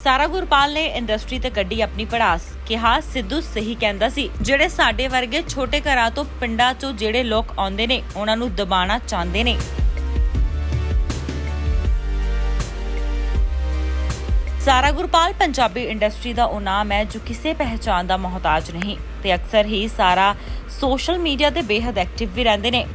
ਸਾਰਾ ਗੁਰਪਾਲ ਨੇ ਇੰਡਸਟਰੀ ਤੇ ਕੱਢੀ ਆਪਣੀ ਪੜਾਸ ਕਿਹਾ, ਸਿੱਧੂ ਸਹੀ ਕਹਿੰਦਾ ਸੀ, ਜਿਹੜੇ ਸਾਡੇ ਵਰਗੇ ਛੋਟੇ ਘਰਾਂ ਤੋਂ ਪਿੰਡਾਂ 'ਚੋਂ ਜਿਹੜੇ ਲੋਕ ਆਉਂਦੇ ਨੇ, ਉਹਨਾਂ ਨੂੰ ਦਬਾਣਾ ਚਾਹੁੰਦੇ ਨੇ। ਸਾਰਾ ਗੁਰਪਾਲ ਪੰਜਾਬੀ ਇੰਡਸਟਰੀ ਦਾ ਉਹ ਨਾਮ ਹੈ ਜੋ ਕਿਸੇ ਪਹਿਚਾਨ ਦਾ ਮੁਹਤਾਜ ਨਹੀਂ ਤੇ ਅਕਸਰ ਹੀ ਸਾਰਾ ਸੋਸ਼ਲ ਮੀਡੀਆ ਤੇ ਬੇਹੱਦ ਐਕਟਿਵ ਵੀ ਰਹਿੰਦੇ ਨੇ।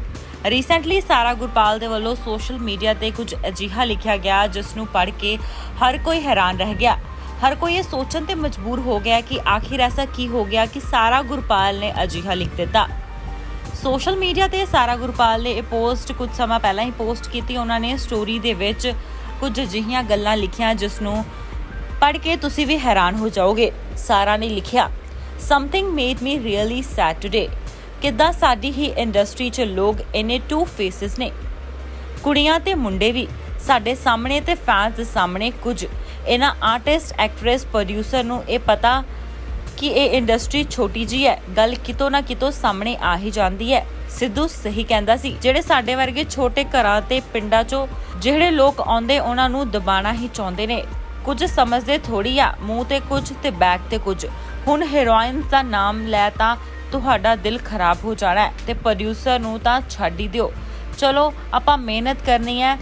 ਰੀਸੈਂਟਲੀ ਸਾਰਾ ਗੁਰਪਾਲ ਦੇ ਵੱਲੋਂ ਸੋਸ਼ਲ ਮੀਡੀਆ ਤੇ ਕੁਝ ਅਜਿਹਾ ਲਿਖਿਆ ਗਿਆ, ਜਿਸ ਨੂੰ ਪੜ੍ਹ ਕੇ ਹਰ ਕੋਈ ਹੈਰਾਨ ਰਹਿ ਗਿਆ। ਹਰ ਕੋਈ ਇਹ ਸੋਚਣ ਤੇ ਮਜਬੂਰ ਹੋ ਗਿਆ ਕਿ ਆਖਿਰ ਐਸਾ ਕੀ ਹੋ ਗਿਆ ਕਿ ਸਾਰਾ ਗੁਰਪਾਲ ਨੇ ਅਜਿਹਾ ਲਿਖ ਦਿੱਤਾ। ਸੋਸ਼ਲ ਮੀਡੀਆ ਤੇ ਸਾਰਾ ਗੁਰਪਾਲ ਨੇ ਇਹ ਪੋਸਟ ਕੁਝ ਸਮਾਂ ਪਹਿਲਾਂ ਹੀ ਪੋਸਟ ਕੀਤੀ। ਉਹਨਾਂ ਨੇ ਸਟੋਰੀ ਦੇ ਵਿੱਚ ਕੁਝ ਅਜਿਹੀਆਂ ਗੱਲਾਂ ਲਿਖੀਆਂ, ਜਿਸ ਨੂੰ ਪੜ੍ਹ ਕੇ ਤੁਸੀਂ ਵੀ ਹੈਰਾਨ ਹੋ ਜਾਓਗੇ। ਸਾਰਾ ਨੇ ਲਿਖਿਆ something made me really sad today ਕਿੱਦਾਂ ਸਾਡੀ ਹੀ ਇੰਡਸਟਰੀ 'ਚ ਲੋਕ ਇਹਨੇ ਟੂ ਫੇਸਿਸ ਨੇ? ਕੁੜੀਆਂ ਤੇ ਮੁੰਡੇ ਵੀ, ਸਾਡੇ ਸਾਹਮਣੇ ਤੇ ਫੈਨਸ ਦੇ ਸਾਹਮਣੇ ਕੁਝ। ਇਹਨਾਂ ਆਰਟਿਸਟ ਐਕਟ੍ਰੈਸ ਪ੍ਰੋਡਿਊਸਰ ਨੂੰ ਇਹ ਪਤਾ ਕਿ ਇਹ ਇੰਡਸਟਰੀ ਛੋਟੀ ਜੀ ਹੈ, ਗੱਲ ਕਿਤੋਂ ਨਾ ਕਿਤੋਂ ਸਾਹਮਣੇ ਆ ਹੀ ਜਾਂਦੀ ਹੈ। ਸਿੱਧੂ ਸਹੀ ਕਹਿੰਦਾ ਸੀ, ਜਿਹੜੇ ਸਾਡੇ ਵਰਗੇ ਛੋਟੇ ਘਰਾਂ ਤੇ ਪਿੰਡਾਂ 'ਚੋਂ ਜਿਹੜੇ ਲੋਕ ਆਉਂਦੇ, ਉਹਨਾਂ ਨੂੰ ਦਬਾਣਾ ਹੀ ਚਾਹੁੰਦੇ ਨੇ। ਕੁਝ ਸਮਝਦੇ ਥੋੜੀ ਆ, ਮੂੰਹ ਤੇ ਕੁਝ ਤੇ ਬੈਕ ਤੇ ਕੁਝ। ਹੁਣ ਹੀਰੋਇਨਸ ਦਾ ਨਾਮ ਲੈ ਤਾਂ ਤੁਹਾਡਾ ਦਿਲ ਖਰਾਬ ਹੋ ਜਾਣਾ ਤੇ ਪ੍ਰੋਡਿਊਸਰ ਨੂੰ ਤਾਂ ਛੱਡ ਹੀ ਦਿਓ। ਚਲੋ, ਆਪਾਂ ਮਿਹਨਤ ਕਰਨੀ ਹੈ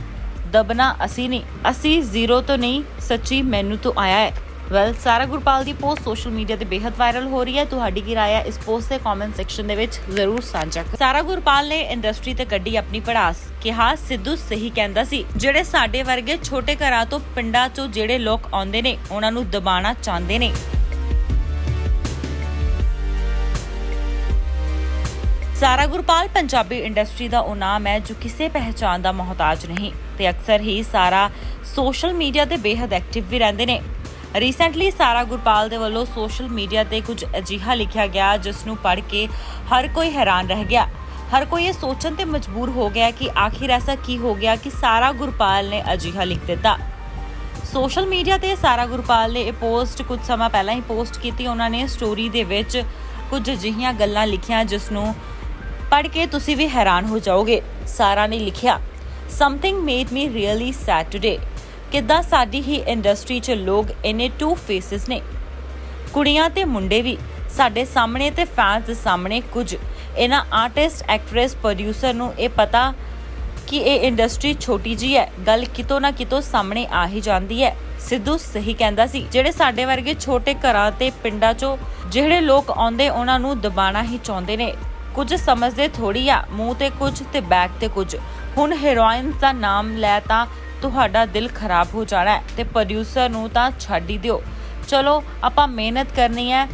ਦਬਨਾ ਅਸੀਂ ਨਹੀਂ। ਅਸੀਂ ਜ਼ੀਰੋ ਤੋਂ ਨਹੀਂ, ਸੱਚੀ ਮੈਨੂੰ ਤੋਂ ਆਇਆ ਹੈ। ਵੈਲ ਸਾਰਾ ਗੁਰਪਾਲ ਦੀ ਪੋਸਟ ਸੋਸ਼ਲ ਮੀਡੀਆ ਤੇ ਬੇहद ਵਾਇਰਲ ਹੋ ਰਹੀ ਹੈ। ਤੁਹਾਡੀ ਕੀ ਰਾਏ ਹੈ? ਇਸ ਪੋਸਟ ਦੇ ਕਮੈਂਟ ਸੈਕਸ਼ਨ ਦੇ ਵਿੱਚ ਜ਼ਰੂਰ ਸਾਂਝਾ ਕਰੋ। ਸਾਰਾ ਗੁਰਪਾਲ ਨੇ ਇੰਡਸਟਰੀ ਤੇ ਕੱਢੀ ਆਪਣੀ ਪੜਾਸ ਕਿਹਾ ਸਿੱਧੂ ਸਹੀ ਕਹਿੰਦਾ ਸੀ, ਜਿਹੜੇ ਸਾਡੇ ਵਰਗੇ ਛੋਟੇ ਘਰਾਂ ਤੋਂ ਪਿੰਡਾਂ 'ਚੋਂ ਜਿਹੜੇ ਲੋਕ ਆਉਂਦੇ ਨੇ, ਉਹਨਾਂ ਨੂੰ ਦਬਾਣਾ ਚਾਹੁੰਦੇ ਨੇ। ਸਾਰਾ ਗੁਰਪਾਲ ਪੰਜਾਬੀ ਇੰਡਸਟਰੀ ਦਾ ਉਹ ਨਾਮ ਹੈ ਜੋ ਕਿਸੇ ਪਹਿਚਾਨ ਦਾ ਮੁਹਤਾਜ ਨਹੀਂ ਤੇ ਅਕਸਰ ਹੀ ਸਾਰਾ ਸੋਸ਼ਲ ਮੀਡੀਆ ਤੇ ਬੇਹੱਦ ਐਕਟਿਵ ਵੀ ਰਹਿੰਦੇ ਨੇ। ਰੀਸੈਂਟਲੀ ਸਾਰਾ ਗੁਰਪਾਲ ਦੇ ਵੱਲੋਂ ਸੋਸ਼ਲ ਮੀਡੀਆ ਤੇ ਕੁਝ ਅਜਿਹਾ ਲਿਖਿਆ ਗਿਆ ਜਿਸ ਨੂੰ ਪੜ੍ਹ ਕੇ ਹਰ ਕੋਈ ਹੈਰਾਨ ਰਹਿ ਗਿਆ। ਹਰ ਕੋਈ ਇਹ ਸੋਚਣ ਤੇ ਮਜਬੂਰ ਹੋ ਗਿਆ ਕਿ ਆਖਿਰ ਐਸਾ ਕੀ ਹੋ ਗਿਆ ਕਿ ਸਾਰਾ ਗੁਰਪਾਲ ਨੇ ਅਜਿਹਾ ਲਿਖ ਦਿੱਤਾ। ਸੋਸ਼ਲ ਮੀਡੀਆ ਤੇ ਸਾਰਾ ਗੁਰਪਾਲ ਨੇ ਇਹ ਪੋਸਟ ਕੁਝ ਸਮਾਂ ਪਹਿਲਾਂ ਹੀ ਪੋਸਟ ਕੀਤੀ। ਉਹਨਾਂ ਨੇ ਸਟੋਰੀ ਦੇ ਵਿੱਚ ਕੁਝ ਅਜਿਹੀਆਂ ਗੱਲਾਂ ਲਿਖੀਆਂ ਜਿਸ ਨੂੰ ਪੜ੍ਹ ਕੇ ਤੁਸੀਂ ਵੀ ਹੈਰਾਨ ਹੋ ਜਾਓਗੇ। ਸਾਰਾ ਨੇ ਲਿਖਿਆ something made me really sad today ਕਿੱਦਾਂ ਸਾਡੀ ਹੀ ਇੰਡਸਟਰੀ 'ਚ ਲੋਕ ਇਹਨੇ ਟੂ ਫੇਸਿਸ ਨੇ। ਕੁੜੀਆਂ ਤੇ ਮੁੰਡੇ ਵੀ, ਸਾਡੇ ਸਾਹਮਣੇ ਤੇ ਫੈਨਸ ਦੇ ਸਾਹਮਣੇ ਕੁਝ। ਇਹਨਾਂ ਆਰਟਿਸਟ ਐਕਟ੍ਰੈਸ ਪ੍ਰੋਡਿਊਸਰ ਨੂੰ ਇਹ ਪਤਾ ਕਿ ਇਹ ਇੰਡਸਟਰੀ ਛੋਟੀ ਜੀ ਹੈ। ਗੱਲ ਕਿਤੋਂ ਨਾ ਕਿਤੋਂ ਸਾਹਮਣੇ ਆ ਹੀ ਜਾਂਦੀ ਹੈ। ਸਿੱਧੂ ਸਹੀ ਕਹਿੰਦਾ ਸੀ, ਜਿਹੜੇ ਸਾਡੇ ਵਰਗੇ ਛੋਟੇ ਘਰਾਂ ਤੇ ਪਿੰਡਾਂ 'ਚੋਂ ਜਿਹੜੇ ਲੋਕ ਆਉਂਦੇ, ਉਹਨਾਂ ਨੂੰ ਦਬਾਣਾ ਹੀ ਚਾਹੁੰਦੇ ਨੇ। ਕੁਝ ਸਮਝਦੇ ਥੋੜੀ ਆ, ਮੂੰਹ ਤੇ ਕੁਝ ਤੇ ਬੈਕ ਤੇ ਕੁਝ। ਹੁਣ ਹੀਰੋਇਨਸ ਦਾ ਨਾਮ ਲੈ ਤਾਂ ਤੁਹਾਡਾ ਦਿਲ ਖਰਾਬ ਹੋ ਜਾਣਾ ਹੈ ਤੇ ਪ੍ਰੋਡਿਊਸਰ ਨੂੰ ਤਾਂ ਛੱਡ ਹੀ ਦਿਓ। ਚਲੋ, ਆਪਾਂ ਮਿਹਨਤ ਕਰਨੀ ਹੈ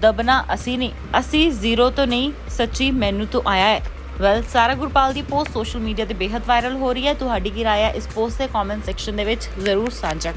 ਦਬਨਾ ਅਸੀਂ ਨਹੀਂ। ਅਸੀਂ ਜ਼ੀਰੋ ਤੋਂ ਨਹੀਂ, ਸੱਚੀ ਮੈਨੂੰ ਤੋਂ ਆਇਆ ਹੈ। ਵੈਲ ਸਾਰਾ ਗੁਰਪਾਲ ਦੀ ਪੋਸਟ ਸੋਸ਼ਲ ਮੀਡੀਆ ਤੇ ਬੇहद ਵਾਇਰਲ ਹੋ ਰਹੀ ਹੈ। ਤੁਹਾਡੀ ਕੀ ਰਾਏ ਹੈ? ਇਸ ਪੋਸਟ ਦੇ ਕਮੈਂਟ ਸੈਕਸ਼ਨ ਦੇ ਵਿੱਚ ਜ਼ਰੂਰ ਸਾਂਝਾ